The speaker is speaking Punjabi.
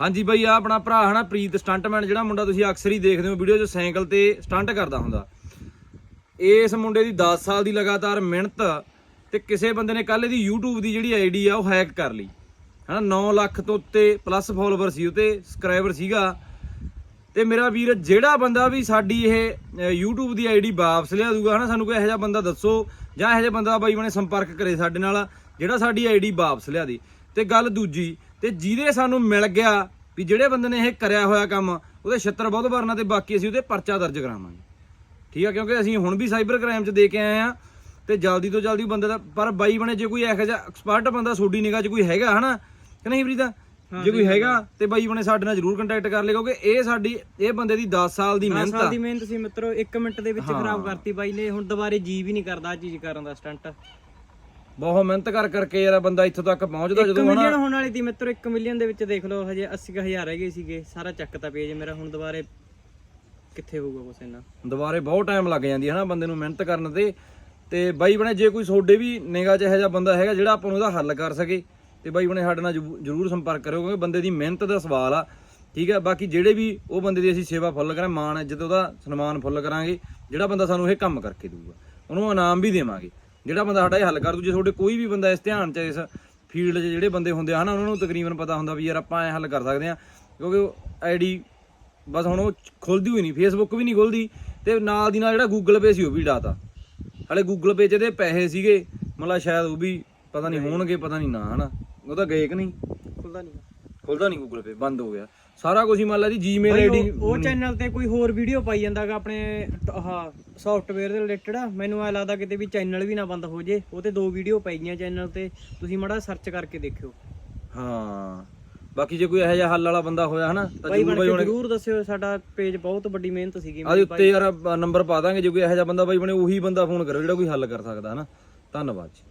ਹਾਂਜੀ ਬਈ ਆ ਆਪਣਾ ਭਰਾ ਹਨਾ ਪ੍ਰੀਤ ਸਟੰਟਮੈਨ ਜਿਹੜਾ ਮੁੰਡਾ ਤੁਸੀਂ ਅਕਸਰ ਹੀ ਦੇਖਦੇ ਹੋ ਵੀਡੀਓ 'ਚ ਸਾਈਕਲ ਤੇ ਸਟੰਟ ਕਰਦਾ ਹੁੰਦਾ। ਇਸ ਮੁੰਡੇ ਦੀ 10 ਸਾਲ ਦੀ ਲਗਾਤਾਰ ਮਿਹਨਤ ਤੇ ਕਿਸੇ ਬੰਦੇ ਨੇ ਕੱਲ ਇਹਦੀ YouTube ਦੀ ਜਿਹੜੀ ਆਈਡੀ ਆ ਉਹ ਹੈਕ ਕਰ ਲਈ। ਹਨਾ 9 ਲੱਖ ਤੋਂ ਉੱਤੇ ਪਲੱਸ ਫਾਲੋਅਰ ਸੀ ਉਤੇ ਸਬਸਕ੍ਰਾਈਬਰ ਸੀਗਾ। ਤੇ ਮੇਰਾ ਵੀਰ ਜਿਹੜਾ ਬੰਦਾ ਵੀ ਸਾਡੀ ਇਹ ਅਹ, YouTube ਦੀ ਆਈਡੀ ਵਾਪਸ ਲਿਆ ਦੂਗਾ ਹਨਾ ਸਾਨੂੰ ਕੋਈ ਇਹੋ ਜਿਹਾ ਬੰਦਾ ਦੱਸੋ ਜਾਂ ਇਹੋ ਜਿਹਾ ਬੰਦਾ ਬਾਈ ਬਣੇ ਸੰਪਰਕ ਕਰੇ ਸਾਡੇ ਨਾਲ ਜਿਹੜਾ ਸਾਡੀ ਆਈਡੀ ਵਾਪਸ ਲਿਆ ਦੇ। ਤੇ ਗੱਲ ਦੂਜੀ ਤੇ ਜਿਹਦੇ ਸਾਨੂੰ ਮਿਲ ਗਿਆ ਵੀ ਜਿਹੜੇ ਬੰਦੇ ਨੇ ਇਹ ਕਰਿਆ ਹੋਇਆ ਕੰਮ ਉਹਦੇ ਛੱਤਰ ਬਹੁਤ ਵਰਨਾ ਤੇ ਬਾਕੀ ਅਸੀਂ ਉਹਦੇ ਪਰਚਾ ਦਰਜ ਕਰਾਵਾਂਗੇ। ਠੀਕ ਆ ਕਿਉਂਕਿ ਅਸੀਂ ਹੁਣ ਵੀ ਸਾਈਬਰ ਕ੍ਰਾਈਮ 'ਚ ਦੇ ਕੇ ਆਏ ਆ ਤੇ ਜਲਦੀ ਤੋਂ ਜਲਦੀ ਬੰਦੇ ਦਾ ਪਰ ਬਾਈ ਬਣੇ ਜੇ ਕੋਈ ਇਹੋ ਜਿਹਾ ਐਕਸਪਰਟ ਬੰਦਾ ਸੋਡੀ ਨਿਗਾਹ 'ਚ ਕੋਈ ਹੈਗਾ ਹਨਾ? ਕਿ ਨਹੀਂ ਫਰੀਦਾ ਜੇ ਕੋਈ ਹੈਗਾ। ਤੇ ਬਾਈ ਬਣੇ ਸਾਡੇ ਨਾਲ ਜਰੂਰ ਕੰਟੈਕਟ ਕਰ ਲਿਓ ਕਿਉਂਕਿ ਇਹ ਸਾਡੀ ਇਹ ਬੰਦੇ ਦੀ 10 ਸਾਲ ਦੀ 10 ਮਿਹਨਤ ਸਾਲ ਆ ਦੀ ਮਿਹਨਤ ਸੀ ਮਿੱਤਰੋ 1 ਮਿੰਟ ਦੇ ਵਿੱਚ ਖਰਾਬ ਕਰਤੀ ਬਾਈ ਨੇ ਹੁਣ ਦੁਬਾਰੇ ਜੀ ਵੀ ਨਹੀਂ ਕਰਦਾ ਆ ਚੀਜ਼ ਕਰਨ ਦਾ ਸਟੰਟ। ਬਹੁਤ ਮਿਹਨਤ ਕਰ ਕਰਕੇ ਯਾਰ ਬੰਦਾ ਇੱਥੋਂ ਤੱਕ ਪਹੁੰਚਦਾ 1 ਜਦੋਂ ਮਿਲੀਅਨ ਹਨਾ ਹੋਣ ਵਾਲੀ ਦੀ ਮਿੱਤਰੋ 1 ਮਿਲੀਅਨ ਦੇ ਵਿੱਚ ਦੇਖ ਲਓ ਹਜੇ 80000 ਰਹਿ ਗਏ ਸੀਗੇ ਸਾਰਾ ਚੱਕਤਾ ਪੇਜ ਮੇਰਾ ਹੁਣ ਦੁਬਾਰੇ ਕਿੱਥੇ ਹੋਊਗਾ ਕੁਛ ਇੰਨਾ? ਦੁਬਾਰੇ ਬਹੁਤ ਟਾਈਮ ਲੱਗ ਜਾਂਦੀ ਹੈ ਨਾ ਬੰਦੇ ਨੂੰ ਮਿਹਨਤ ਕਰਨ ਤੇ। ਤੇ ਬਾਈ ਬਣੇ ਜੇ ਕੋਈ ਤੁਹਾਡੇ ਵੀ ਨਿਗਾਹ 'ਚ ਇਹੋ ਜਿਹਾ ਬੰਦਾ ਹੈਗਾ ਜਿਹੜਾ ਆਪਾਂ ਨੂੰ ਉਹਦਾ ਹੱਲ ਕਰ ਸਕੇ ਤੇ ਬਾਈ ਬਣੇ ਸਾਡੇ ਨਾਲ ਜ਼ਰੂ- ਜ਼ਰੂਰ ਸੰਪਰਕ ਕਰਿਓ ਕਿਉਂਕਿ ਬੰਦੇ ਦੀ ਮਿਹਨਤ ਦਾ ਸਵਾਲ ਆ। ਠੀਕ ਹੈ ਬਾਕੀ ਜਿਹੜੇ ਵੀ ਉਹ ਬੰਦੇ ਦੀ ਅਸੀਂ ਸੇਵਾ ਫੁੱਲ ਕਰਾਂ ਮਾਣ ਇੱਜ਼ਤ ਉਹਦਾ ਸਨਮਾਨ ਫੁੱਲ ਕਰਾਂਗੇ ਜਿਹੜਾ ਬੰਦਾ ਸਾਨੂੰ ਇਹ ਕੰਮ ਕਰਕੇ ਦਊਗਾ ਉਹਨੂੰ ਇਨਾਮ ਵੀ ਦੇਵਾਂਗੇ। ਜਿਹੜਾ ਬੰਦਾ ਸਾਡਾ ਇਹ ਹੱਲ ਕਰ ਦੂ ਜੇ ਤੁਹਾਡੇ ਕੋਈ ਵੀ ਬੰਦਾ ਇਸ ਧਿਆਨ 'ਚ ਇਸ ਫੀਲਡ 'ਚ ਜਿਹੜੇ ਬੰਦੇ ਹੁੰਦੇ ਹਨਾ ਉਹਨਾਂ ਨੂੰ ਤਕਰੀਬਨ ਪਤਾ ਹੁੰਦਾ ਵੀ ਯਾਰ ਆਪਾਂ ਇਹ ਹੱਲ ਕਰ ਸਕਦੇ ਆ। ਕਿਉਂਕਿ ਆਈਡੀ ਬਸ ਹੁਣ ਉਹ ਖੁੱਲਦੀ ਹੋਈ ਨਹੀਂ ਫੇਸਬੁੱਕ ਵੀ ਨਹੀਂ ਖੁੱਲਦੀ ਤੇ ਨਾਲ ਦੀ ਨਾਲ ਜਿਹੜਾ ਗੂਗਲ ਪੇ ਸੀ ਉਹ ਵੀ ਡਾਤਾ। ਹਲੇ ਗੂਗਲ ਪੇ 'ਚ ਇਹਦੇ ਪੈਸੇ ਸੀਗੇ ਮਤਲਬ ਸ਼ਾਇਦ ਉਹ ਵੀ ਪਤਾ ਨਹੀਂ ਹੋਣਗੇ ਪਤਾ ਨਹੀਂ ਨਾ ਹਨਾ। ਉਹ ਤਾਂ ਗਏ ਕਿ ਨਹੀਂ? ਖੁੱਲਦਾ ਨਹੀਂ। ਖੁੱਲਦਾ ਨਹੀਂ ਗੂਗਲ ਪੇ ਬੰਦ ਹੋ ਗਿਆ। ਸਾਰਾ ਕੁਝ ਹੀ ਮੰਨ ਲਾ ਜੀ ਜੀਮੇਲ ਆਈਡੀ ਉਹ- ਚੈਨਲ ਤੇ ਕੋਈ ਹੋਰ ਵੀਡੀਓ ਪਾਈ ਜਾਂਦਾਗਾ ਆਪਣੇ ਆਹ ਸੌਫਟਵੇਅਰ ਦੇ ਰਿਲੇਟਡ ਮੈਨੂੰ ਐ ਲੱਗਦਾ ਕਿਤੇ ਵੀ ਚੈਨਲ ਵੀ ਨਾ ਬੰਦ ਹੋ ਜੇ। ਉਹ ਤੇ ਦੋ ਵੀਡੀਓ ਪਈ ਗਈਆਂ ਚੈਨਲ ਤੇ। ਤੁਸੀਂ ਮਾੜਾ ਸਰਚ ਕਰਕੇ ਦੇਖਿਓ। ਹਾਂ। ਬਾਕੀ ਜੇ ਕੋਈ ਇਹੋ ਜਿਹਾ ਹੱਲ ਵਾਲਾ ਬੰਦਾ ਹੋਇਆ ਹਨਾ ਤਾਂ ਬਾਈ ਜ਼ਰੂਰ ਬਣ ਕੇ ਜਰੂਰ ਦੱਸਿਓ ਸਾਡਾ ਪੇਜ ਬਹੁਤ ਵੱਡੀ ਮਿਹਨਤ ਸੀਗੀ ਆਦੇ ਉੱਤੇ ਯਾਰ ਨੰਬਰ ਪਾ ਦਾਂਗੇ ਜੇ ਕੋਈ ਇਹੋ ਜਿਹਾ ਬੰਦਾ ਬਾਈ ਬਣੇ ਉਹੀ ਬੰਦਾ ਫੋਨ ਕਰੋ ਜਿਹੜਾ ਕੋਈ ਹੱਲ ਕਰ ਸਕਦਾ ਹਨਾ। ਧੰਨਵਾਦ ਜੀ।